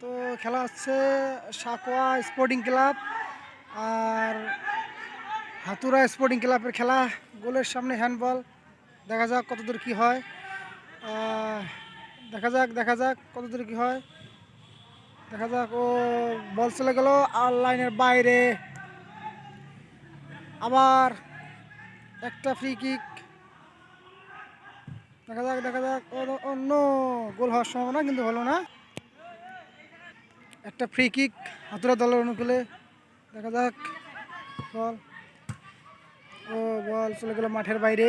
তো খেলা হচ্ছে সাকোয়া স্পোর্টিং ক্লাব আর হাতুরা স্পোর্টিং ক্লাবের খেলা, গোলের সামনে হ্যান্ডবল দেখা যাক কতদূর কি হয়। দেখা যাক দেখা যাক কতদূর কি হয়। দেখা যাক, ও বল চলে গেল আর লাইনের বাইরে। আবার একটা ফ্রি কিক দেখা যাক দেখা যাক। অন্য গোল হওয়ার সম্ভাবনা কিন্তু হলো না। একটা ফ্রি কিক হাতুরা দলের অনুকূলে। দেখা যাক, বল। ও, বল, চলে গেল মাঠের বাইরে।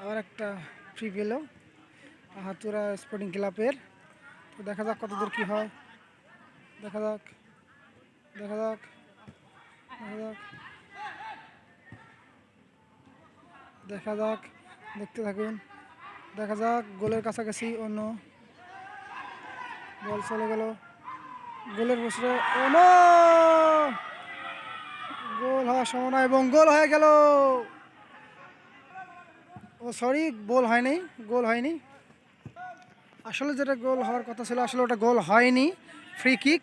আবার একটা ফ্রি পেল হাতুরা স্পোর্টিং ক্লাবের তো দেখা যাক কতদূর কী হয়। দেখা যাক দেখা যাক দেখা যাক। দেখা যাক, দেখতে থাকুন। দেখা যাক, গোলের কাছাকাছি অন্য বল চলে গেল। গোলের বসে অন্য গোল হওয়ার সম্ভাবনা এবং গোল হয়ে গেল। ও সরি গোল হয়নি গোল হয়নি। আসলে যেটা গোল হওয়ার কথা ছিল, আসলে ওটা গোল হয়নি। ফ্রি কিক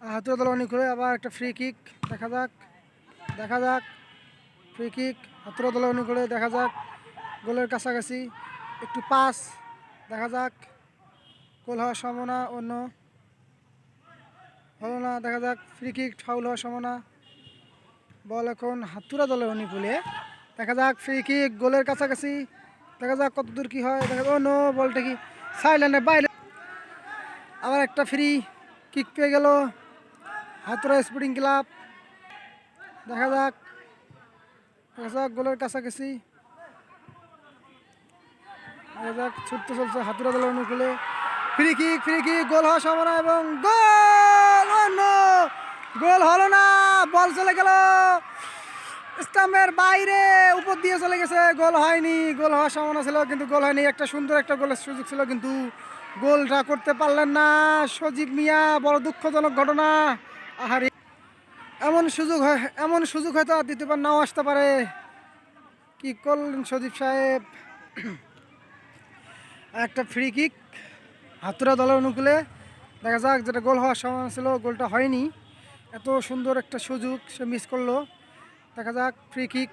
হাতুরা দল অনেক করে আবার একটা ফ্রি কিক দেখা যাক দেখা যাক। ফ্রি কিক হাতুরা দল অনেক করে, দেখা যাক। গোলের কাছাকাছি একটু পাস দেখা যাক। গোল হওয়ার সম্ভাবনা অন্য। হলো না, দেখা যাক ফ্রি কিক ফাউল হওয়ার সম্ভাবনা। বল এখন হাতুরা দলের অনুকূলে। দেখা যাক ফ্রি কিক গোলের কাছাকাছি। দেখা যাক কত দূর কি হয়। দেখা যাক নো, বলটা কি? সাইলেন্ডের বাইরে। আবার একটা ফ্রি কিক পেয়ে গেল হাতুরা স্পোর্টিং ক্লাব দেখা যাক দেখা যাক গোলের কাছাকাছি। দেখা যাক, ছুটতে চলছে হাতুরা দলের অনুকূলে। Free kick free kick goal হওয়ার সম্ভাবনা এবং গোল! অন্য গোল হলো না, বল চলে গেল। স্টাম্পের বাইরে, উপর দিয়ে চলে গেছে, গোল হয়নি, গোল হওয়ার সম্ভাবনা ছিল, কিন্তু গোল হয়নি। একটা সুন্দর একটা গোলের সুযোগ ছিল, কিন্তু গোলটা করতে পারলেন না। সজীব মিয়া, বড় দুঃখজনক ঘটনা। আহারে, এমন সুযোগ হয়, এমন সুযোগ হয়তো আর দ্বিতীয়বার নাও আসতে পারে। কি করলেন সজীব সাহেব? একটা ফ্রি কিক হাতুরা দলের অনুকূলে দেখা যাক, যেটা গোল হওয়ার সম্ভাবনা ছিল, গোলটা হয়নি। এত সুন্দর একটা সুযোগ সে মিস করল। দেখা যাক ফ্রি কিক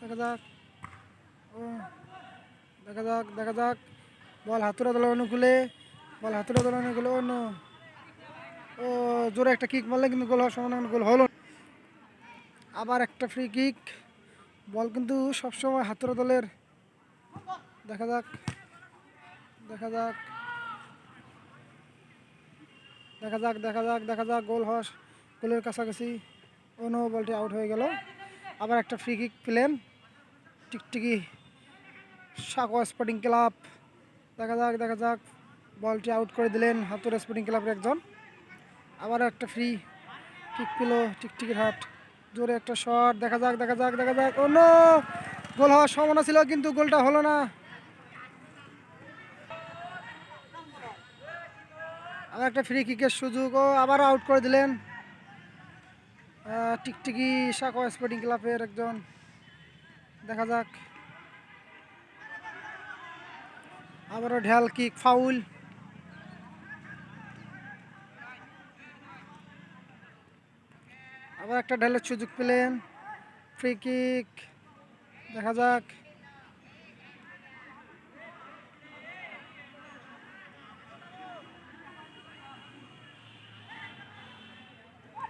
দেখা যাক। দেখা যাক দেখা যাক। বল হাতুরা দলের অনুকূলে, বল হাতুরা দলের অনুকূলে। অন্য ও, জোরে একটা কিক মারলে কিন্তু গোল হওয়ার সম্ভাবনা গোল হলো। আবার একটা ফ্রি কিক বল কিন্তু সবসময় হাতুরা দলের। দেখা যাক। দেখা যাক। দেখা যাক দেখা যাক দেখা যাক, গোল হওয়ার গোলের কাছাকাছি অন্য বলটি আউট হয়ে গেল। আবার একটা ফ্রি কিক পেলেন। টিকটিকি সাকোয়া স্পোর্টিং ক্লাব দেখা যাক দেখা যাক, বলটি আউট করে দিলেন হাতুর স্পোর্টিং ক্লাবের একজন। আবার একটা ফ্রি কিক পেল টিকটিকির হাট জোরে একটা শট দেখা যাক দেখা যাক দেখা যাক। অন্য গোল হওয়ার সম্ভাবনা ছিল, কিন্তু গোলটা হলো না। আবার একটা ফ্রি কিকের সুযোগও আবার আউট করে দিলেন। টিকটিকি সাকো স্পোর্টিং ক্লাবের একজন। দেখা যাক। আবারও ঢেল কিক ফাউল আবার একটা ঢেলের সুযোগ পেলেন। ফ্রি কিক দেখা যাক।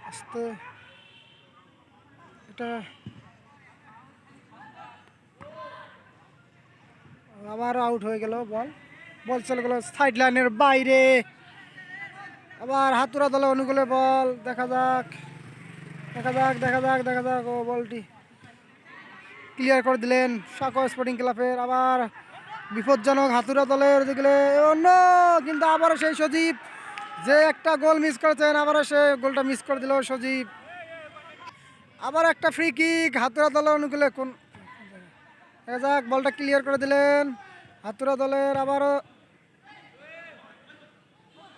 আস্তে। এটা আবার আউট হয়ে গেল বল। বল চলে গেল সাইড লাইনের বাইরে। আবার হাতুরা দলে অনুকূলে বল, দেখা যাক। দেখা যাক দেখা যাক দেখা যাক। ও বলটি ক্লিয়ার করে দিলেন সাকো স্পোর্টিং ক্লাবের আবার বিপজ্জনক হাতুরা দলের দিকে। অন্য কিন্তু আবারও সেই সজীব। যে একটা গোল মিস করেছেন আবারও সে গোলটা মিস করে দিল সজীব। আবার একটা ফ্রি কিক হাতুরা দলের অনুকূলে কোন যাক, বলটা ক্লিয়ার করে দিলেন। হাতুরা দলের আবারও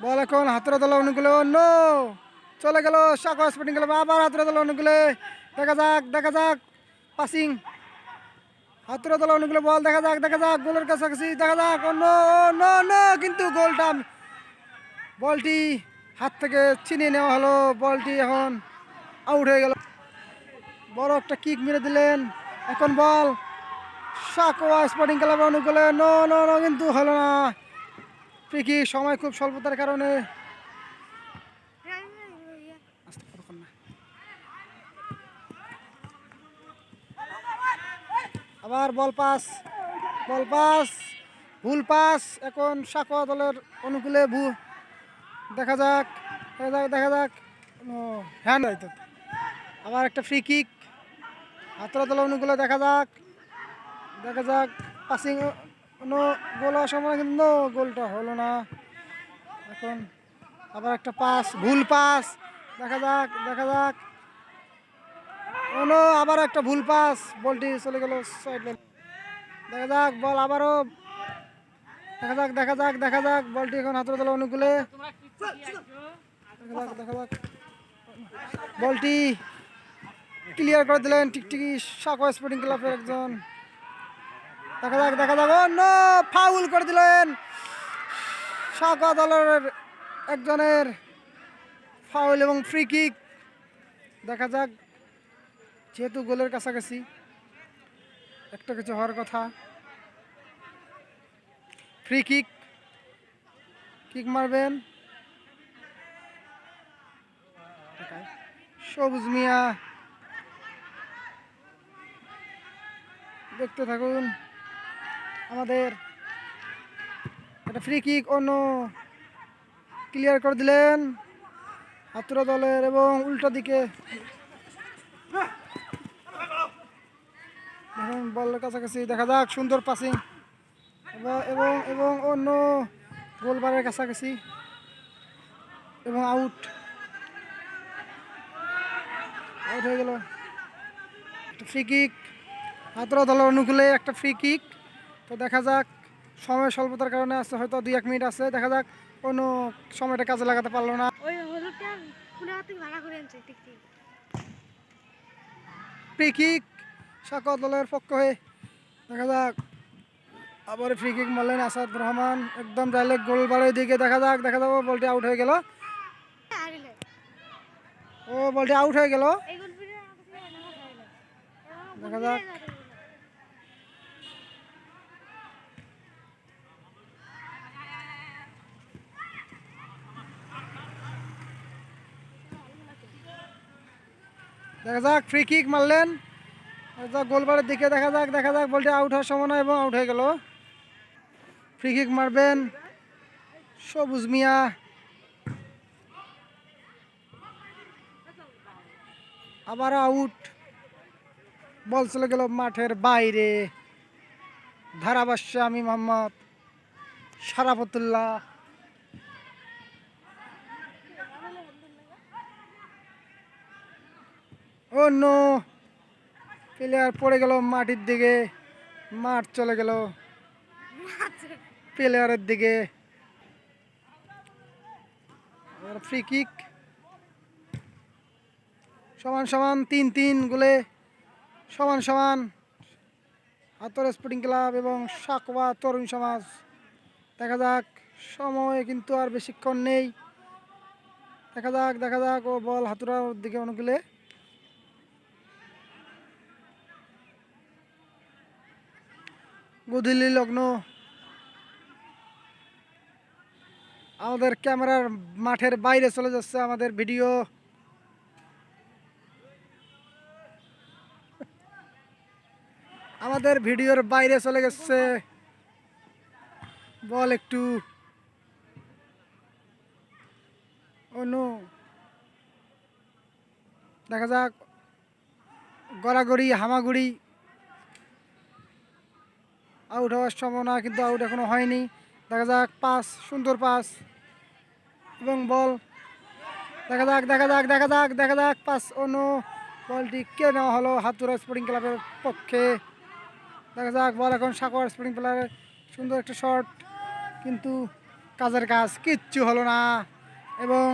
বল এখন হাতুরা দলের অনুকূলে অন্য। চলে গেল সাকো স্পোর্টিং ক্লাব, আবার হাতুরা দলের অনুকূলে। দেখা যাক দেখা যাক। পাসিং হাতুরা দলের অনুকূলে বল, দেখা যাক দেখা যাক। গোলের কাছাকাছি, দেখা যাক। অন্য অন্য, কিন্তু গোলটা বলটি হাত থেকে ছিনিয়ে নেওয়া হলো। বলটি এখন আউট হয়ে গেল। বড় একটা কিক মেরে দিলেন। এখন বল। সাকোয়া স্পোর্টিং ক্লাব অনুকূলে। নো নো নো কিন্তু হলো না। ফ্রি সময় খুব স্বল্পতার কারণে আবার বল পাস। Ball pass. ভুল পাস। এখন সাকোয়া দলের অনুকূলে ভু দেখা যাক দেখা যাক হ্যান্ড হয়তো আবার একটা ফ্রি কিক হাতরা অনুকূলে দেখা যাক। দেখা যাক পাসিং নো গোল সময় কিন্তু গোলটা হলো না। এখন আবার একটা পাস ভুল পাস দেখা যাক দেখা যাক। আবার একটা ভুল পাস বলটি চলে গেল দেখা যাক, বল আবারও। দেখা যাক দেখা যাক দেখা যাক। বলটি এখন হাতের দলের অনুকূলে বলটি ক্লিয়ার করে দিলেন টিকটিকি সাকো স্পোর্টিং ক্লাবের একজন। দেখা যাক দেখা যাক। নো, ফাউল করে দিলেন। সাকো দলের একজনের ফাউল এবং ফ্রি কিক দেখা যাক, যেহেতু গোলের কাছাকাছি, একটা কিছু হওয়ার কথা। ফ্রি কিক কিক মারবেন। সবুজ মিয়া। দেখতে থাকুন আমাদের একটা ফ্রি কিক অন্য ক্লিয়ার করে দিলেন হাতুরা দলের এবং উল্টো দিকে। বলের কাছাকাছি দেখা যাক, সুন্দর পাসিং এবং এবং অন্য গোলবারের কাছাকাছি। এবং আউট আউট হয়ে গেল। একটা ফ্রি কিক হাতরা দলের অনুকূলে একটা ফ্রি কিক তো দেখা যাক সময় স্বল্পতার কারণে আছে হয়তো দুই এক মিনিট আছে। দেখা যাক কোনো সময়টা কাজে লাগাতে পারল না। ওই হলুদটা ভাড়া করে আনছে ফ্রি কিক সাকত দলের পক্ষ হয়ে দেখা যাক। আবার ফ্রি কিক মারলেন আসাদ রহমান। একদম ডাইরেক্ট গোল বাড়ির দিকে। দেখা যাক দেখা যাব বলটি আউট হয়ে গেল। ও বলটি আউট হয়ে গেল। দেখা যাক। দেখা যাক ফ্রি কিক মারলেন। যাক, গোলবারের দিকে দেখা যাক দেখা যাক, বলটি আউট হওয়ার সময় এবং আউট হয়ে গেল। ফ্রি কিক মারবেন সবুজ মিয়া। আবার আউট বল চলে গেল মাঠের বাইরে। ধারাভাষ্য আমি মোহাম্মদ সারাফতুল্লাহ অন্য প্লেয়ার পড়ে গেল মাটির দিকে, মাঠ চলে গেল। প্লেয়ারের দিকে। ফ্রি কিক সমান সমান তিন তিন গোলে সমান সমান হাতর স্পোর্টিং ক্লাব এবং সাকবা তরুণ সমাজ। দেখা যাক, সময় কিন্তু আর বেশিক্ষণ নেই। দেখা যাক দেখা যাক, ও বল হাতুরার দিকে অনুকূলে। গধূলি লগ্ন। আমাদের ক্যামেরার মাঠের বাইরে চলে যাচ্ছে আমাদের ভিডিও। আমাদের ভিডিওর বাইরে চলে গেছে। বল একটু। অন্য দেখা যাক। গড়াগড়ি, হামাগুড়ি। আউট হওয়ার সম্ভাবনা কিন্তু আউট এখনও হয়নি। দেখা যাক পাস সুন্দর পাস এবং বল। দেখা যাক দেখা যাক দেখা যাক দেখা যাক পাস অন্য বলটি কে নেওয়া হলো হাতুরা স্পোর্টিং ক্লাবের পক্ষে? দেখা যাক, বল এখন সাকোয়ার স্পিনিং প্লেয়ারের সুন্দর একটা শট, কিন্তু কাজের কাজ কিচ্ছু হলো না। এবং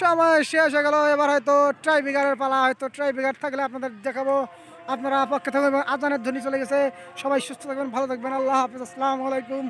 সময় শেষ হয়ে গেল, এবার হয়তো ট্রাইবিগারের পালা, হয়তো ট্রাইবিগার থাকলে আপনাদের দেখাবো। আপনারা পক্ষে থাকবেন আজানের ধ্বনি চলে গেছে। সবাই সুস্থ থাকবেন, ভালো থাকবেন। আল্লাহ হাফিজ, আসসালামু আলাইকুম।